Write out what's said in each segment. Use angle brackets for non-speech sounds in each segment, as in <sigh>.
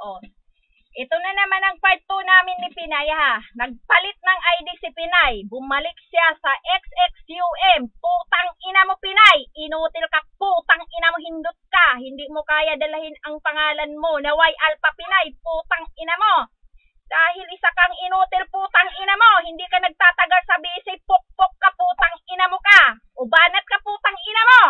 Oh. Ito na naman ang part 2 namin ni Pinay ha. Nagpalit ng ID si Pinay. Bumalik siya sa XXUM. Putang ina mo Pinay. Inutil ka putang ina mo hindot ka. Hindi mo kaya dalahin ang pangalan mo na Y Alpha Pinay. Putang ina mo. Dahil isa kang inutil putang ina mo. Hindi ka nagtatagal sa busy. Pukpok ka putang ina mo ka. Ubanat ka putang ina mo.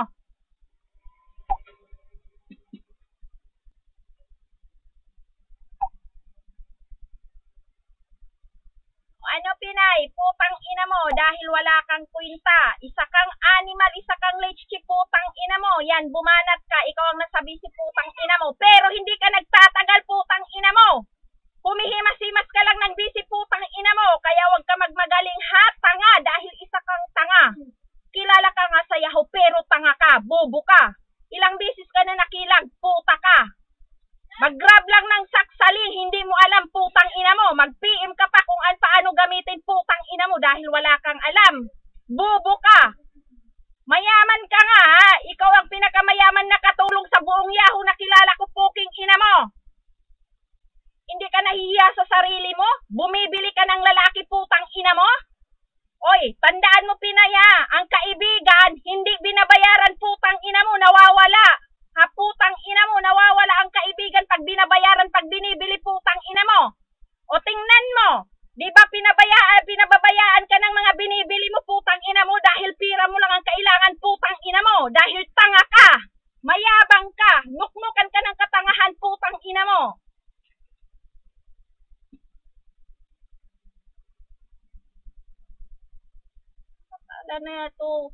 Ano Pinay, putang ina mo dahil wala kang kwinta. Isa kang animal, isa kang leche putang ina mo. Yan, bumanat ka, ikaw ang nasabi si putang ina mo. Pero hindi ka nagtatagal putang ina mo. Humihimas-himas ka lang ng busy putang ina mo. Kaya wag ka magmagaling ha, tanga, dahil isa kang tanga. Kilala ka nga sa Yahoo pero tanga ka, bobo ka. Ilang beses ka na nakilag, puta ka. Mag-grab lang ng saksali, hindi mo alam putang ina mo. Mag-PM ka pa kung an paano gamitin putang ina mo dahil wala kang alam. Bobo ka. Mayaman ka nga ha. Ikaw ang pinakamayaman na katulong sa buong Yahoo na kilala ko puking ina mo. Hindi ka nahihiya sa sarili mo? Bumibili ka ng lalaki putang ina mo? Oy, tandaan mo pinaya, ang kaibigan, hindi binabayaran putang ina mo, nawawala. Ha, putang ina mo, nawawala ang kaibigan pag binabayaran, pag binibili putang ina mo. O tingnan mo, di ba pinabayaan, pinababayaan ka ng mga binibili mo putang ina mo dahil pira mo lang ang kailangan putang ina mo, dahil tanga ka, mayabang ka, nuknukan ka ng katangahan putang ina mo. Ala na to.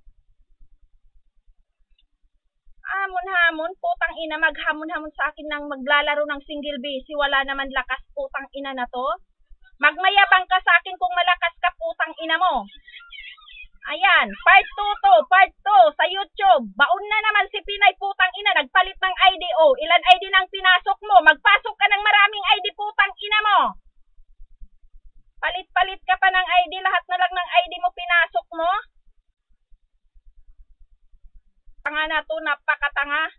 Hamon-hamon, putang ina, maghamon-hamon sa akin ng maglalaro ng single busy, wala naman lakas, putang ina na to. Magmayabang ka sa akin kung malakas ka, putang ina mo. Ayan, part 2 to, part 2 sa YouTube. Baon na naman si Pinay putang ina, nagpalit ng ID. Oh, ilan ID nang pinasok mo? Magpasok ka ng maraming ID putang ina mo. Palit-palit ka pa ng ID, lahat na lang ng ID mo pinasok mo. Tanga na to, napakatanga.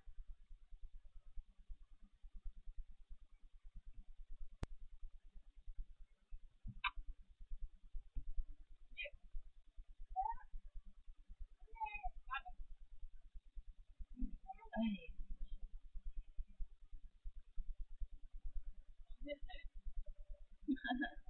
Ay. <laughs>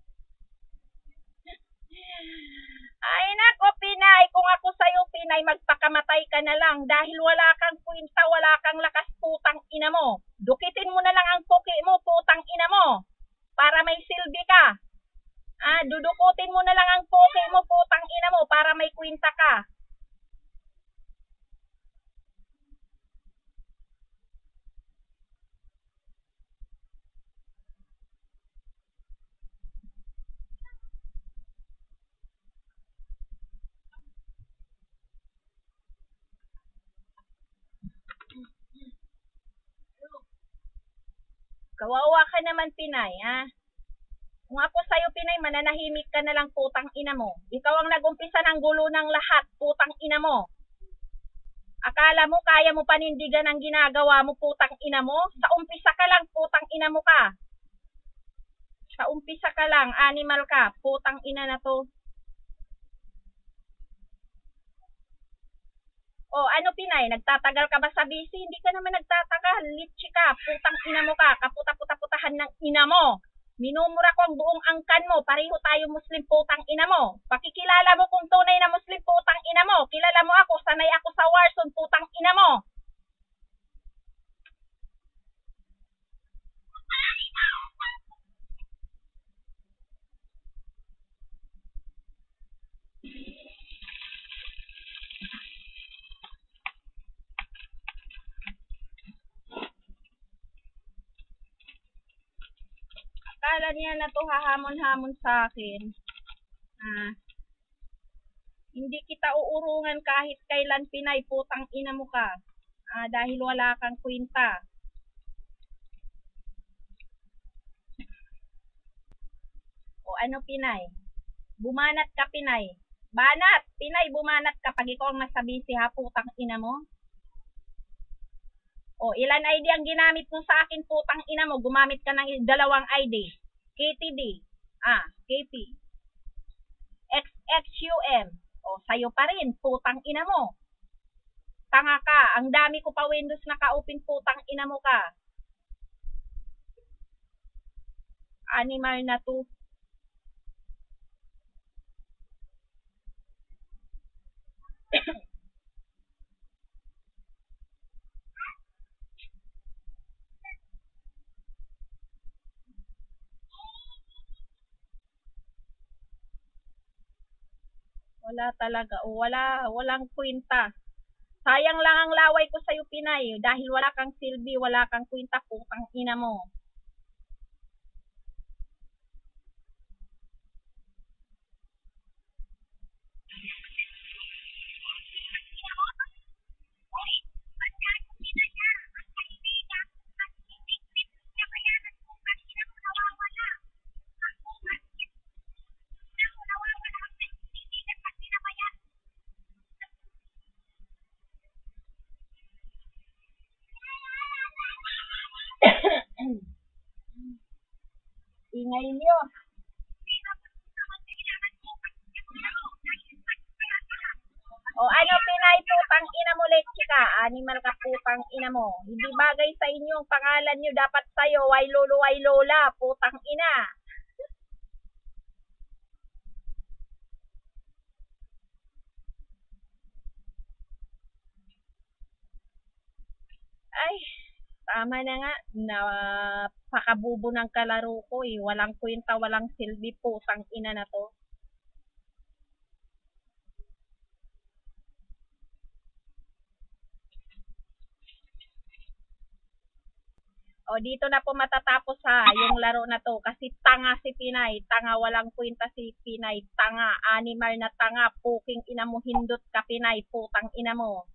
Ay nako, Pinay. Kung ako sa'yo, Pinay, magpakamatay ka na lang dahil wala kang kwinta, wala kang lakas, putang ina mo. Dukitin mo na lang ang puki mo, putang ina mo. Para may silbi ka. Ah, dudukutin mo na lang ang puki mo, putang ina mo, para may kwinta ka. Kawawa ka naman, Pinay, ha? Kung ako sa'yo, Pinay, mananahimik ka na lang, putang ina mo. Ikaw ang nagumpisa ng gulo ng lahat, putang ina mo. Akala mo kaya mo panindigan ang ginagawa mo, putang ina mo? Sa umpisa ka lang, putang ina mo ka. Sa umpisa ka lang, animal ka, putang ina na to. O, ano Pinay, nagtatagal ka ba sa busy? Hindi ka naman nagtatagal. Litchi ka, putang ina mo ka, kaputa-puta-putahan ng ina mo. Minumura ko ang buong angkan mo, pareho tayo Muslim putang ina mo. Pakikilala mo kung tunay na Muslim putang ina mo. Kilala mo ako, sanay ako sa Warzone putang ina mo. Akala niya na to hahamon-hamon sa akin. Ah, hindi kita uurungan kahit kailan Pinay, putang ina mo ka. Ah, dahil wala kang kwinta. O ano Pinay? Bumanat ka Pinay. Banat! Pinay, bumanat ka pag ikaw ang nasa busy ha, putang ina mo. O, ilan ID ang ginamit mo sa akin, putang ina mo? Gumamit ka ng dalawang ID. KTD. Ah, KP. XXUM. O, sa'yo pa rin, putang ina mo. Tanga ka. Ang dami ko pa Windows na ka-open, putang ina mo ka. Animal na to. Wala talaga. O wala, walang kwenta. Sayang lang ang laway ko sa'yo, Pinay. Dahil wala kang silbi, wala kang kwenta, putang ina mo. Ingay niyo. O ano, Pinay, putang ina mo, leche ka. Animal ka, putang ina mo. Hindi bagay sa inyo ang pangalan nyo. Dapat sa'yo, why lolo, why lola, putang ina. Ay, tama na nga. Napakabubo ng kalaro ko eh. Walang kwenta, walang silbi, putang ina na to. O dito na po matatapos ha, yung laro na to. Kasi tanga si Pinay. Tanga, walang kwenta si Pinay. Tanga, animal na tanga. Puking ina mo, hindot ka Pinay. Putang ina mo.